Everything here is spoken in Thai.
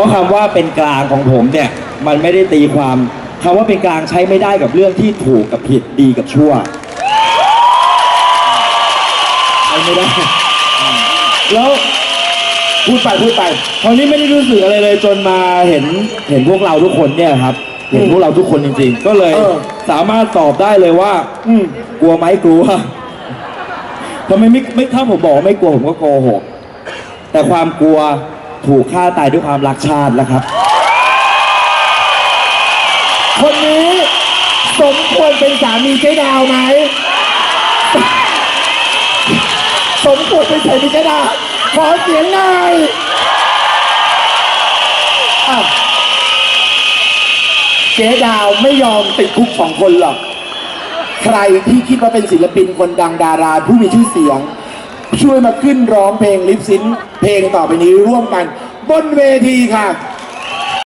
ราะคำว่าเป็นกลางของผมเนี่ยมันไม่ได้ตีความคำว่าเป็นกลางใช้ไม่ได้กับเรื่องที่ถูกกับผิดดีกับชั่วใช้ไม่ได้แล้ว พูดไปพูดไปคราวนี้ไม่ได้รู้สึกอะไรเลยจนมาเห็นเห็นพวกเราทุกคนเนี่ยครับ เห็นพวกเราทุกคนจริง ๆ ก็เลยเออ สามารถตอบได้เลยว่า อืม กลัวไหมกลัวทำไมไม่ไม่ถ้าผมบอกว่าไม่กลัวผมก็โกหกแต่ความกลัว ถูกฆ่าตายด้วยความรักชาติแล้วครับ คนนี้สมควรเป็นสามีเจ๊ดาวไหม สมควรเป็นสามีเจ๊ดาวขอเสียงหน่อยอะเจ๊ดาวไม่ยอมติดคุกสองคนหรอก ใครที่คิดว่าเป็นศิลปินคนดังดาราผู้มีชื่อเสียง ช่วยมาขึ้นร้องเพลงลิปซินเพลงต่อไปนี้ร่วมกัน บนเวทีค่ะ